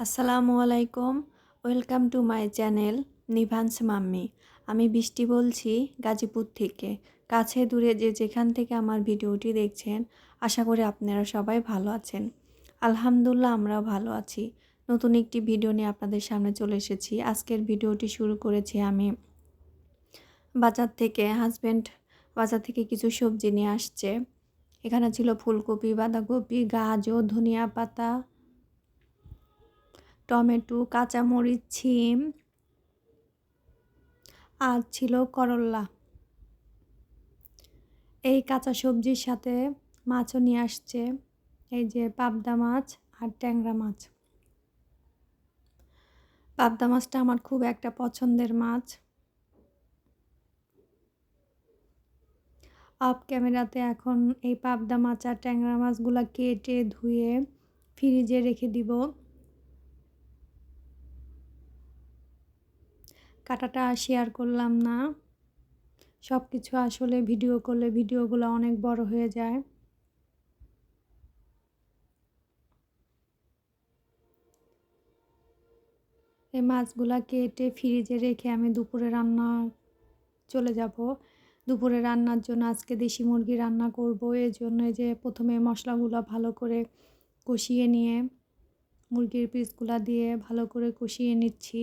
আসসালামু আলাইকুম। Welcome to my channel Nivans mummy. আমি বৃষ্টি বলছি গাজীপুর থেকে। কাছে দূরে যে যেখান থেকে আমার ভিডিওটি দেখছেন, আশা করি আপনারা সবাই ভালো আছেন। আলহামদুলিল্লাহ, আমরাও ভালো আছি। নতুন একটি ভিডিও নিয়ে আপনাদের সামনে চলে এসেছি। আজকের ভিডিওটি শুরু করেছি আমি। বাজার থেকে হাজব্যান্ড বাজার থেকে কিছু সবজি নিয়ে আসছে। এখানে ছিল ফুলকপি, বাঁধাকপি, গাজর, ধনিয়া পাতা টমেটো, কাঁচামরিচ, ছিম আর ছিল করল্লা এই কাঁচা সবজির সাথে মাছও নিয়ে আসছে। এই যে পাবদা মাছ আর ট্যাংরা মাছ। পাবদা মাছটা আমার খুব একটা পছন্দের মাছ। অফ ক্যামেরাতে এখন এই পাবদা মাছ আর ট্যাংরা মাছগুলো কেটে ধুয়ে ফ্রিজে রেখে দিব। কাটাটা শেয়ার করলাম না। সব কিছু আসলে ভিডিও করলে ভিডিওগুলো অনেক বড় হয়ে যায়। এই মাছগুলা কেটে ফ্রিজে রেখে আমি দুপুরে রান্না চলে যাব। দুপুরে রান্নার জন্য আজকে দেশি মুরগি রান্না করব। এর জন্য যে প্রথমে মশলাগুলো ভালো করে কষিয়ে নিয়ে, মুরগির পিসগুলা দিয়ে ভালো করে কষিয়ে নিচ্ছি।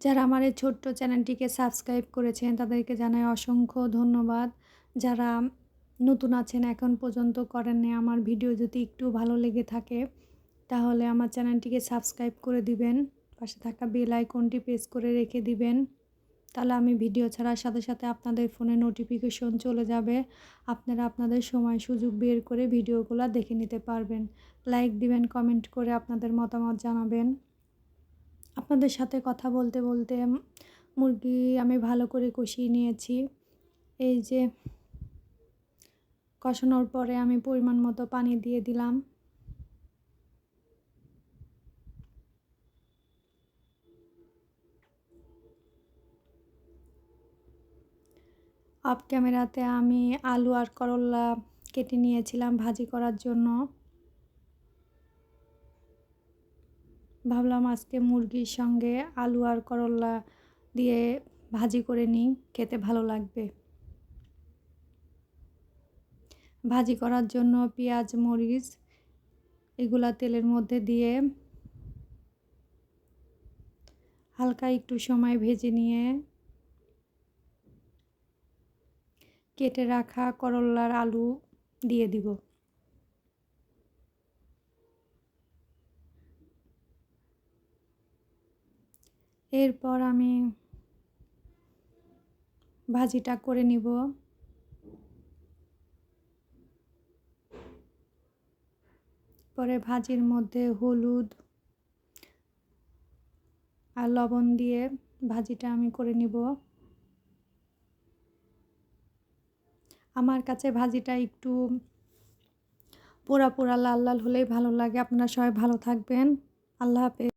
যারা আমার এই ছোট্ট চ্যানেলটিকে সাবস্ক্রাইব করেছেন, তাদেরকে জানাই অসংখ্য ধন্যবাদ। যারা নতুন আছেন, এখন পর্যন্ত করেননি আমার ভিডিও যদি একটু ভালো লেগে থাকে, তাহলে আমার চ্যানেলটিকে সাবস্ক্রাইব করে দিবেন, পাশে থাকা বেল আইকনটি প্রেস করে রেখে দিবেন। তাহলে আমি ভিডিও ছাড়ার সাথে সাথে আপনাদের ফোনে নোটিফিকেশন চলে যাবে, আপনারা আপনাদের সময় সুযোগ বের করে ভিডিওগুলো দেখে নিতে পারবেন। লাইক দিবেন, কমেন্ট করে আপনাদের মতামত জানাবেন। আপনাদের সাথে কথা বলতে বলতে মুরগি আমি ভালো করে কষিয়ে নিয়েছি। এই যে কষানোর পরে আমি পরিমাণ মতো পানি দিয়ে দিলাম। অফ ক্যামেরাতে আমি আলু আর করল্লা কেটে নিয়েছিলাম ভাজি করার জন্য। ভাবলাম আজকে মুরগির সঙ্গে আলু আর করল্লা দিয়ে ভাজি করে নিই, খেতে ভালো লাগবে। ভাজি করার জন্য পেঁয়াজ, মরিচ এগুলা তেলের মধ্যে দিয়ে হালকা একটু সময় ভেজে নিয়ে কেটে রাখা করল্লার আলু দিয়ে দিব। এরপর আমি ভাজিটা করে নিব। পরে ভাজির মধ্যে হলুদ আর লবণ দিয়ে ভাজিটা আমি করে নিব। আমার কাছে ভাজিটা একটু পোড়া পোড়া লাল লাল হলেই ভালো লাগে। আপনারা সবাই ভালো থাকবেন। আল্লাহ হাফেজ।